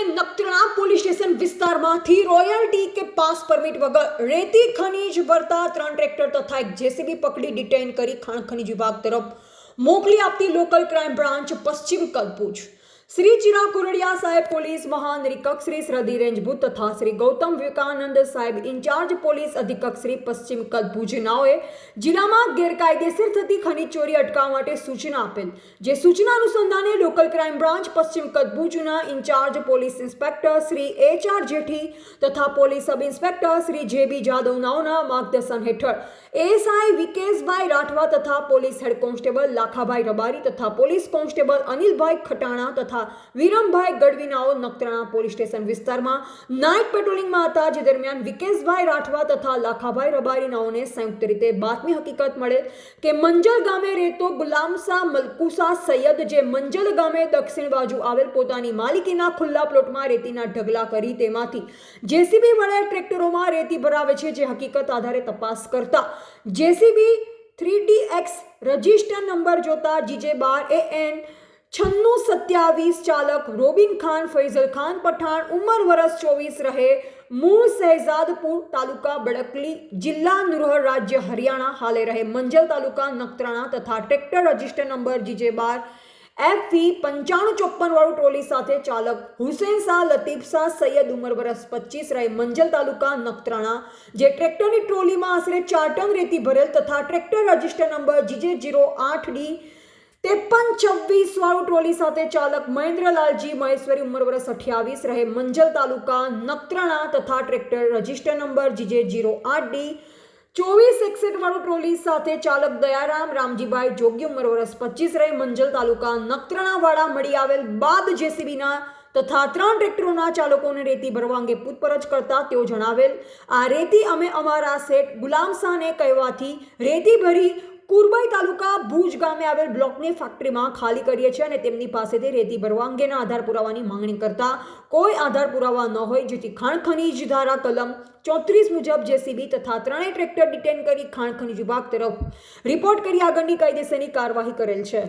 Nakhatrana police station વિસ્તારમાંથી royalty કે pass permit વગર રેતી ખનીજ ભરતા ત્રણ ટ્રેક્ટર તથા એક જેસીબી પકડી ડિટેઇન કરી ખાણ ખનીજ વિભાગ તરફ મોકલી આપતી લોકલ ક્રાઇમ બ્રાન્ચ પશ્ચિમ કલભુજ શ્રી ચિરાગ કોરડિયા સાહેબ પોલીસ મહાનિરીક્ષક શ્રી શ્રદ્ધી રેન્જ તથા શ્રી ગૌતમ વિવેકાનંદ સાહેબ ઇન્ચાર્જ પોલીસ અધિક્ષક શ્રી પશ્ચિમ કચ્છ જિલ્લામાં ગેરકાયદેસર થતી ખનીજ ચોરી અટકાવવા માટે સૂચના આપેલ, જે સૂચના અનુસંધાને લોકલ ક્રાઇમ બ્રાન્ચ પશ્ચિમ Kutch incharge police inspector Shri H R Jethi તથા પોલીસ સબ ઇન્સ્પેક્ટર શ્રી જે બી જાદવ નાઓના માર્ગદર્શન હેઠળ એએસઆઈ વિકેશભાઈ રાઠવા તથા police head constable Lakhabhai Rabari તથા પોલીસ કોન્સ્ટેબલ અનિલભાઈ ખટાણા તથા વિરમભાઈ ગઢવીનાઓ નખત્રાણા પોલીસ સ્ટેશન વિસ્તારમાં નાઇટ પેટ્રોલિંગમાં હતા. જે દરમિયાન વિકેશભાઈ રાઠવા તથા લાખાભાઈ રબારીનાઓને સંયુક્ત રીતે બાતમી હકીકત મળે કે મંજલ ગામે રહેતો ગુલામસા મલકુસા સૈયદ, જે મંજલ ગામે દક્ષિણ બાજુ આવેલ પોતાની માલિકીના ખુલ્લા પ્લોટમાં રેતીના ઢગલા કરી તેમાંથી જેસીબી વડે ટ્રેક્ટરોમાં રેતી ભરાવે છે, જે હકીકત આધારે તપાસ કરતા. JCB three D X register number જોતા જીજે બાર એ એન છન્નું સત્યાવીસ ચાલક રોબિન ખાન ફૈઝલ ખાન પઠાણ ઉંમર વરસ ચોવીસ રહે મૂળ શહેજાદપુર તાલુકા બડકલી જિલ્લા નુરહર રાજ્ય હરિયાણા હાલે રહે મંજલ તાલુકા નખત્રાણા તથા ટ્રેક્ટર રજિસ્ટર નંબર જીજે બાર એફ વી પંચાણું ચોપ્પન વાળું ટ્રોલી સાથે ચાલક હુસેન શાહ લતીફ શાહ સૈયદ ઉમર વરસ પચીસ રહે મંજલ તાલુકા નખત્રાણા જે ટ્રેક્ટરની ટ્રોલીમાં આશરે ચાર ટન રેતી ભરેલ તથા tractor register number GJ zero આઠ ડી ત્રેપન છવ્વીસ વાળું ટ્રોલી સાથે ચાલક મહેન્દ્રલાલજી મહેશ્વરી ઉંમર વર્ષ અઠ્યાવીસ રહે મંજલ તાલુકા નત્રણા તથા tractor register number GJ zero આઠ ડી. ચોવીસ એકસઠ વાળું ટ્રોલી સાથે ચાલક દયારામ રામજીભાઈ જોગી ઉંમર વર્ષ પચીસ રહે મંજલ તાલુકા નત્રણાવાળા મળી આવેલ બાદ જેસીબીના તથા ત્રણ ટ્રેક્ટરોના ચાલકોને રેતી ભરવા અંગે પૂછપરછ કરતા તેઓ જણાવેલ, આ રેતી અમે અમારા શેઠ ગુલામ શાહને કહેવાથી રેતી ભરી કુરબાઈ તાલુકા ભુજ ગામે આવેલ બ્લોકની ફેક્ટરીમાં ખાલી કરીએ છીએ અને તેમની પાસેથી રેતી ભરવા અંગેના આધાર પુરાવાની માંગણી કરતા કોઈ આધાર પુરાવા ન હોય, જેથી ખાણ ખનીજ ધારા કલમ ચોત્રીસ મુજબ જેસીબી તથા ત્રણેય ટ્રેક્ટર ડિટેન કરી ખાણ ખનીજ વિભાગ તરફ રિપોર્ટ કરી આગળની કાયદેસરની કાર્યવાહી કરેલ છે.